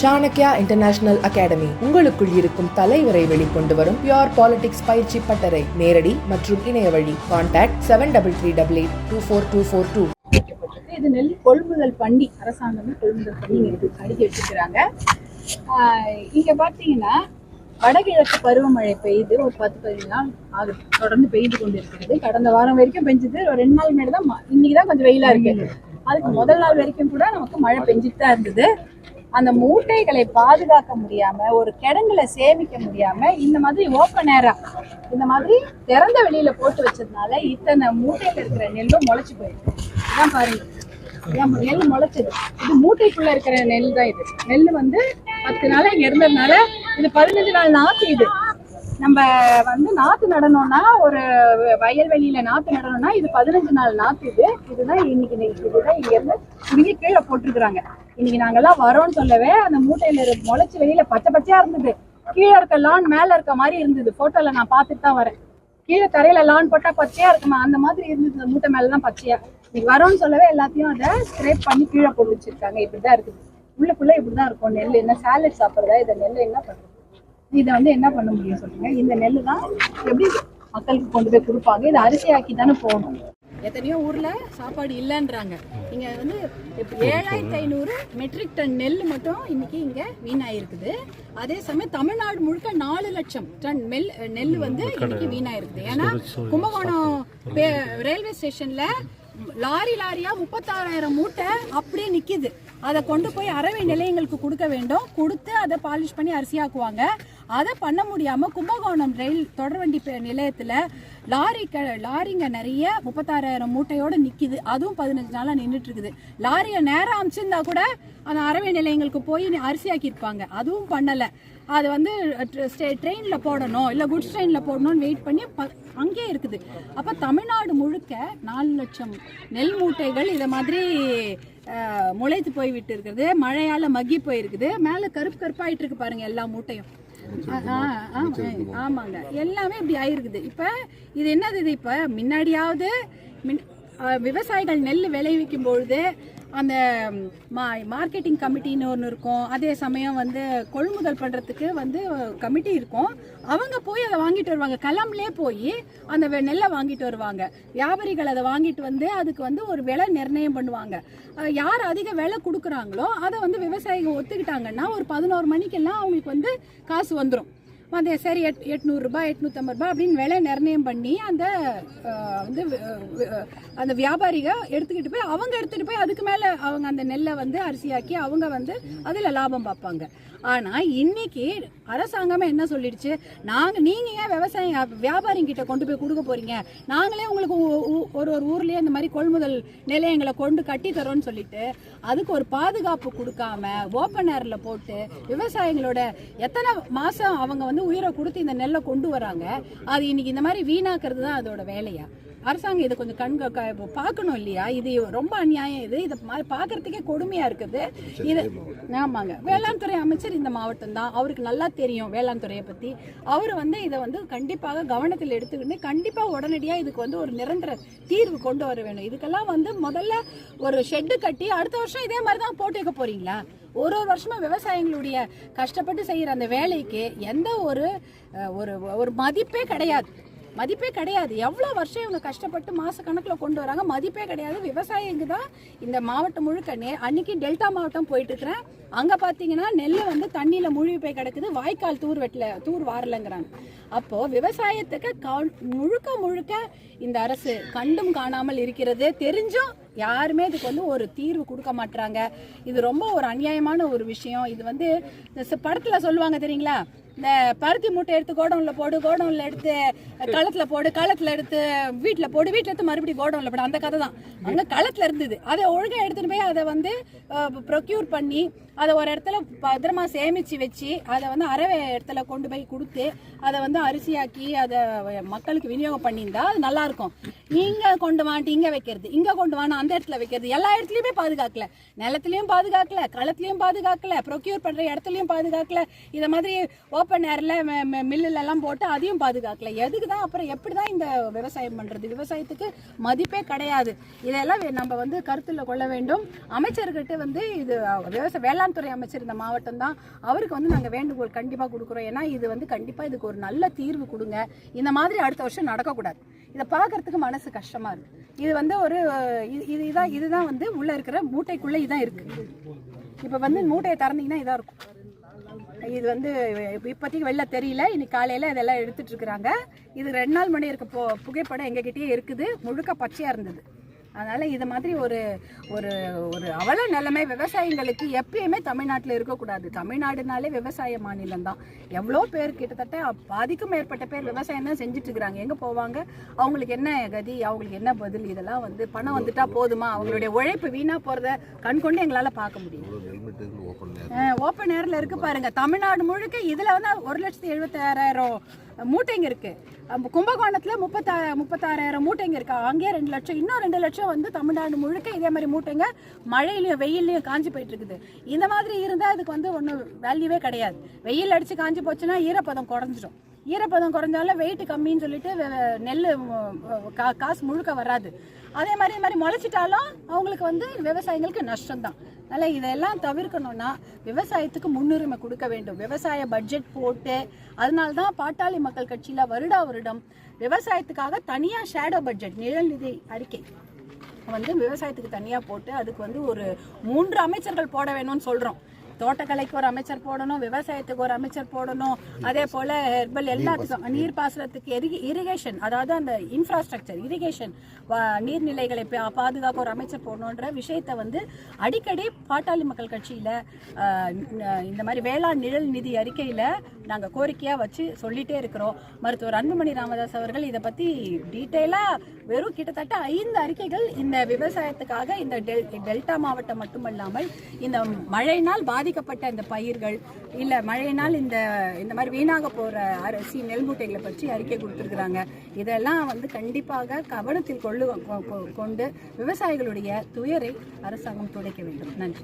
Chanakya international academy உங்களுக்குள் இருக்கும் தலைவரை வெளிக்கொண்டு வரும் பியோர் பாலிடிக்ஸ் பயிற்சி பட்டறை. நேரடி மற்றும் இணைய வழி. Contact seven double three double eight two four two four two. இது நெல் கொள்முதல் பண்ணி அரசாங்கமே கொள்முதல் பண்ணி இருக்கு அடுக்கி வச்சிருக்கிறாங்க. ஆஹ் இங்க பாத்தீங்கன்னா வடகிழக்கு பருவமழை பெய்து ஒரு பத்து பதினஞ்சு நாள் ஆகுது. தொடர்ந்து பெய்து கொண்டு இருக்கிறது கடந்த வாரம் வரைக்கும் பெஞ்சது. ஒரு ரெண்டு நாள் முன்னாடி தான் ம- இன்னைக்கு தான் கொஞ்சம் வெயிலா இருக்கு. அதுக்கு முதல் நாள் வரைக்கும் கூட நமக்கு மழை பெஞ்சிட்டு தான் இருந்தது. அந்த மூட்டைகளை பாதுகாக்க முடியாம ஒரு கிடங்குல சேமிக்க முடியாம இந்த மாதிரி ஓப்பன் ஏரா இந்த மாதிரி திறந்த வெளியில போட்டு வச்சதுனால இத்தனை மூட்டையில இருக்கிற நெல்லும் முளைச்சு போயிருக்கு இதான் பாருங்க. நெல் முளைச்சது. இது மூட்டைக்குள்ள இருக்கிற நெல் தான் இது. நெல் வந்து பத்து நாள் இங்க இருந்ததுனால இது பதினஞ்சு நாள் நாத்து இது. நம்ம வந்து நாத்து நடணும்னா ஒரு வயல்வெளியில நாத்து நடணும்னா இது பதினஞ்சு நாள் நாத்து இது. இதுதான் இன்னைக்கு இதுதான் இங்க இருந்து புடுங்கி கீழே போட்டிருக்கிறாங்க. இன்னைக்கு நாங்கெல்லாம் வரோம்னு சொல்லவே அந்த மூட்டையில இரு- முளைச்சு வெளியில பச்சை பச்சையா இருந்தது. கீழே இருக்க லான் மேல இருக்க மாதிரி இருந்தது. போட்டோல நான் பார்த்துட்டு தான் வரேன். கீழே தரையில லான் போட்டா பச்சையா இருக்குமா? அந்த மாதிரி இருந்தது. அந்த மூட்டை மேல தான் பச்சையா. இன்னைக்கு வரோம்னு சொல்லவே எல்லாத்தையும் அதை ஸ்க்ரேப் பண்ணி கீழே போட்டு வச்சிருக்காங்க. இப்படிதான் இருக்குது. உள்ளுக்குள்ள இப்படிதான் இருக்கும். நெல் என்ன சாலட் சாப்பிடுறதா? இதை நெல் என்ன பண்றது? இதை வந்து என்ன பண்ண முடியும் சொல்லுங்க. இந்த நெல் தான் எப்படி மக்களுக்கு கொண்டு போய் கொடுப்பாங்க? இதை அரிசி ஆக்கி தானே போகணும். எத்தனையோ ஊர்ல சாப்பாடு இல்லைன்றாங்க. இங்க வந்து ஏழாயிரத்தி ஐநூறு மெட்ரிக் டன் நெல் மட்டும் இன்னைக்கு இங்க வீணாயிருக்குது. அதே சமயம் தமிழ்நாடு முழுக்க நாலு லட்சம் டன் மெல் நெல் வந்து இன்னைக்கு வீணாயிருக்குது. ஏன்னா கும்பகோணம் ரயில்வே ஸ்டேஷன்ல லாரி லாரியா முப்பத்தாறாயிரம் மூட்டை அப்படியே நிக்குது. அதை கொண்டு போய் அறவை நிலையங்களுக்கு கொடுக்க வேண்டும். கொடுத்து அதை பாலிஷ் பண்ணி அரிசியாக்குவாங்க. அதை பண்ண முடியாம கும்பகோணம் ரயில் தொடர்வண்டி நிலையத்துல லாரி க- லாரிங்க நிறைய முப்பத்தாறாயிரம் மூட்டையோட நிக்குது. அதுவும் பதினஞ்சு நாளா நின்றுட்டு இருக்குது லாரியை நேரம் அமைச்சிருந்தா கூட அந்த அறவை நிலையங்களுக்கு போய் நீ அரிசியாக்கி இருப்பாங்க அதுவும் பண்ணல. அது வந்து ட்ரெயினில் போடணும். இல்லை குட்ஸ் ட்ரெயினில் போடணும்னு வெயிட் பண்ணி ப- அங்கேயே இருக்குது. அப்போ தமிழ்நாடு முழுக்க நாலு லட்சம் நெல் மூட்டைகள் இதை மாதிரி முளைத்து போய் விட்டு இருக்குது மழையால் மக்கி போயிருக்குது. மேலே கருப்பு கருப்பாயிட்டு இருக்கு பாருங்க எல்லா மூட்டையும். ஆமாங்க. எல்லாமே இப்படி ஆயிருக்குது. இப்போ இது என்னது இது இப்போ? முன்னாடியாவது மின் விவசாயிகள் நெல் விளைவிக்கும் பொழுது அந்த மா மார்க்கெட்டிங் கமிட்டின்னு ஒன்று இருக்கும். அதே சமயம் வந்து கொள்முதல் பண்ணுறதுக்கு வந்து கமிட்டி இருக்கும். அவங்க போய் அதை வாங்கிட்டு வருவாங்க. கலம்லே போய் அந்த நெல்லை வாங்கிட்டு வருவாங்க. வியாபாரிகள் அதை வாங்கிட்டு வந்து அதுக்கு வந்து ஒரு விலை நிர்ணயம் பண்ணுவாங்க. யார் அதிக விலை கொடுக்குறாங்களோ அதை வந்து விவசாயிகள் ஒத்துக்கிட்டாங்கன்னா ஒரு பதினோரு மணிக்கெல்லாம் அவங்களுக்கு வந்து காசு வந்துடும் வந்து சரி எட் எட்நூறுரூபா எட்நூற்றம்பது ரூபா அப்படின்னு விலை நிர்ணயம் பண்ணி அந்த வந்து அந்த வியாபாரிக எடுத்துக்கிட்டு போய் அவங்க எடுத்துகிட்டு போய் அதுக்கு மேலே அவங்க அந்த நெல்லை வந்து அரிசியாக்கி அவங்க வந்து அதில் லாபம் பார்ப்பாங்க. ஆனால் இன்னைக்கு அரசாங்கமே என்ன சொல்லிடுச்சு? நாங்கள் நீங்கள் ஏன் விவசாய வியாபாரிங்கிட்ட கொண்டு போய் கொடுக்க போறீங்க? நாங்களே உங்களுக்கு ஊ- ஒரு ஒரு ஊர்லேயே இந்த மாதிரி கொள்முதல் நிலையங்களை கொண்டு கட்டி தரோம்னு சொல்லிட்டு அதுக்கு ஒரு பாதுகாப்பு கொடுக்காம ஓப்பன் ஏரில் போட்டு விவசாயிகளோட எத்தனை மாதம் அவங்க வந்து உயிரை கொடுத்து இந்த நெல்லை கொண்டு வராங்க. அது இன்னைக்கு இந்த மாதிரி வீணாக்குறது தான் அதோட வேலையா? அரசாங்கம் இதை கொஞ்சம் கண் க- க- பார்க்கணும் இல்லையா? இது ரொம்ப அநியாயம் இது. இதை பார்க்கறதுக்கே கொடுமையா இருக்குது. இது ஆமாங்க. வேளாண் துறை அமைச்சர் இந்த மாவட்டம் தான். அவருக்கு நல்லா தெரியும் வேளாண் துறையை பத்தி. அவர் வந்து இதை வந்து கண்டிப்பாக கவனத்தில் எடுத்துக்கிட்டு கண்டிப்பா உடனடியாக இதுக்கு வந்து ஒரு நிரந்தர தீர்வு கொண்டு வர வேணும். இதுக்கெல்லாம் வந்து முதல்ல ஒரு ஷெட்டு கட்டி அடுத்த வருஷம் இதே மாதிரி தான் போட்டு வைக்க போறீங்களா? ஒரு ஒரு வருஷமா விவசாயிகளுடைய கஷ்டப்பட்டு செய்யற அந்த வேலைக்கு எந்த ஒரு ஒரு ஒரு மதிப்பே கிடையாது. மதிப்பே கிடையாது. எவ்வளோ வருஷம் இவங்க கஷ்டப்பட்டு மாத கணக்கில் கொண்டு வராங்க? மதிப்பே கிடையாது. விவசாயிங்க தான் இந்த மாவட்டம் முழுக்க நே அன்னைக்கு டெல்டா மாவட்டம் போயிட்டு இருக்கிறேன் அங்கே பார்த்தீங்கன்னா நெல் வந்து தண்ணியில் மூழ்கி போய் கிடக்குது. வாய்க்கால் தூர் வெட்டல தூர் வாரலைங்கிறாங்க. அப்போது விவசாயத்துக்கு கவ- முழுக்க முழுக்க இந்த அரசு கண்டும் காணாமல் இருக்கிறது தெரிஞ்சும் யாருமே இதுக்கு வந்து ஒரு தீர்வு கொடுக்க மாட்டுறாங்க இது ரொம்ப ஒரு அநியாயமான ஒரு விஷயம். இது வந்து படத்தில் சொல்லுவாங்க தெரியுங்களா? இந்த பருத்தி மூட்டை எடுத்து கோடவுன்ல போடு கோடவுன்ல எடுத்து களத்துல போடு களத்துல எடுத்து வீட்டில் போடு வீட்டில் எடுத்து மறுபடியும் கோடவுன்ல போடு. அந்த கதை தான். அங்க களத்துல இருந்தது. அதை ஒழுங்கா எடுத்துட்டு போய் அதை வந்து ப்ரொக்யூர் பண்ணி அதை ஒரு இடத்துல பத்திரமா சேமிச்சு வச்சு அதை வந்து அறவே இடத்துல கொண்டு போய் கொடுத்து அதை வந்து அரிசியாக்கி அதை மக்களுக்கு விநியோகம் பண்ணியிருந்தா அது நல்லா இருக்கும் இங்க கொண்டு வாண்டி இங்க வைக்கிறது இங்க கொண்டு வானா அந்த இடத்துல வைக்கிறது எல்லா இடத்துலயுமே பாதுகாக்கல. நிலத்திலயும் பாதுகாக்கல களத்திலயும் பாதுகாக்கல ப்ரொக்யூர் பண்ற இடத்துலயும் பாதுகாக்கல. இத மாதிரி ஓப்பன் ஏர்ல மில்லுல எல்லாம் போட்டு அதையும் பாதுகாக்கல. எதுக்கு தான் அப்புறம் எப்படி தான் இந்த விவசாயம் பண்றது? விவசாயத்துக்கு மதிப்பே கிடையாது. இதெல்லாம் நம்ம வந்து கருத்துல கொள்ள வேண்டும். அமைச்சர்கிட்ட வந்து இது விவசாய வேளாண் வேளாண் துறை அமைச்சர் இந்த மாவட்டம் தான் அவருக்கு வந்து நாங்கள் வேண்டுகோள் கண்டிப்பாக கொடுக்குறோம். ஏன்னா இது வந்து கண்டிப்பாக இதுக்கு ஒரு நல்ல தீர்வு கொடுங்க. இந்த மாதிரி அடுத்த வருஷம் நடக்கக்கூடாது. இதை பார்க்கறதுக்கு மனசு கஷ்டமா இருக்கு. இது வந்து ஒரு இது- இதுதான் இதுதான் வந்து உள்ள இருக்கிற மூட்டைக்குள்ள இதான் இருக்கு. இப்போ வந்து மூட்டையை திறந்தீங்கன்னா இதாக இருக்கும். இது வந்து இப்போதைக்கு வெளில தெரியல. இன்னைக்கு காலையில் இதெல்லாம் எடுத்துட்டு இருக்கிறாங்க. இது ரெண்டு நாள் மணி இருக்க போ புகைப்படம் எங்ககிட்டயே இருக்குது. முழுக்க பச்சையாக இருந்தது. அதனால இது மாதிரி ஒரு ஒரு ஒரு அவல நிலைமை விவசாயிங்களுக்கு எப்பயுமே தமிழ்நாட்டில் இருக்கக்கூடாது. தமிழ்நாடுனாலே விவசாய மாநிலம் தான். எவ்வளோ பேர் கிட்டத்தட்ட பாதிக்கும் மேற்பட்ட பேர் விவசாயம் தான் செஞ்சுட்டு இருக்கிறாங்க எங்கே போவாங்க? அவங்களுக்கு என்ன கதி அவங்களுக்கு என்ன பதில்? இதெல்லாம் வந்து பணம் வந்துட்டா போதுமா? அவங்களுடைய உழைப்பு வீணாக போகிறத கண்கொண்டு எங்களால் பார்க்க முடியும். ஓப்பன் ஏர்ல இருக்கு பாருங்க. தமிழ்நாடு முழுக்க இதுல வந்து ஒரு லட்சத்தி எழுபத்தி ஆறாயிரம் மூட்டைங்க இருக்கு. கும்பகோணத்தில் முப்பத்தா முப்பத்தாறாயிரம் மூட்டைங்க இருக்கு. அங்கேயே ரெண்டு லட்சம் இன்னும் ரெண்டு லட்சம் வந்து தமிழ்நாடு முழுக்க இதே மாதிரி மூட்டைங்க மழையிலையும் வெயிலையும் காஞ்சி போயிட்டு இருக்குது. இந்த மாதிரி இருந்தால் அதுக்கு வந்து ஒன்றும் வேல்யூவே கிடையாது. வெயில் அடிச்சு காஞ்சி போச்சுன்னா ஈரப்பதம் குறைஞ்சிடும் ஈரப்பதம் குறைஞ்சாலும் வெயிட் கம்மின்னு சொல்லிட்டு வெ- நெல் கா- காசு முழுக்க வராது. அதே மாதிரி மாதிரி முளைச்சிட்டாலும் அவங்களுக்கு வந்து விவசாயிகளுக்கு நஷ்டம் தான் அதனால் இதெல்லாம் தவிர்க்கணும்னா விவசாயத்துக்கு முன்னுரிமை கொடுக்க வேண்டும். விவசாய பட்ஜெட் போட்டு அதனால தான் பாட்டாளி மக்கள் கட்சியில் வருடா வருடம் விவசாயத்துக்காக தனியாக ஷேடோ பட்ஜெட் நிழல்நிதி அறிக்கை வந்து விவசாயத்துக்கு தனியாக போட்டு அதுக்கு வந்து ஒரு மூன்று அமைச்சர்கள் போட வேணும்னு சொல்கிறோம் தோட்டக்கலைக்கு ஒரு அமைச்சர் போடணும் விவசாயத்துக்கு ஒரு அமைச்சர் போடணும். அதே போல ஹெர்பல் எல்லாத்துக்கும் நீர்ப்பாசனத்துக்கு இரிகேஷன் அதாவது அந்த இன்ஃப்ராஸ்ட்ரக்சர் இரிகேஷன் நீர்நிலைகளை பாதுகாக்க ஒரு அமைச்சர் போடணுன்ற விஷயத்தை வந்து அடிக்கடி பாட்டாளி மக்கள் கட்சியில இந்த மாதிரி வேளாண் நிழல் நிதி அறிக்கையில நாங்க கோரிக்கையா வச்சு சொல்லிட்டே இருக்கிறோம். மருத்துவர் அன்புமணி ராமதாஸ் அவர்கள் இதை பத்தி டீட்டெயிலா வெறும் கிட்டத்தட்ட ஐந்து அறிக்கைகள் இந்த விவசாயத்துக்காக இந்த டெல்- டெல்டா மாவட்டம் மட்டுமல்லாமல் இந்த மழையினால் பாதிக்கப்பட்ட இந்த பயிர்கள் இல்ல மழையினால் இந்த இந்த மாதிரி வீணாக போற அரிசி நெல் மூட்டைகளை பற்றி அறிக்கை கொடுத்துருக்குறாங்க. இதெல்லாம் வந்து கண்டிப்பாக கவனத்தில் கொள்ளு கொ- கொ- கொண்டு விவசாயிகளுடைய துயரை அரசாங்கம் துடைக்க வேண்டும். நன்றி.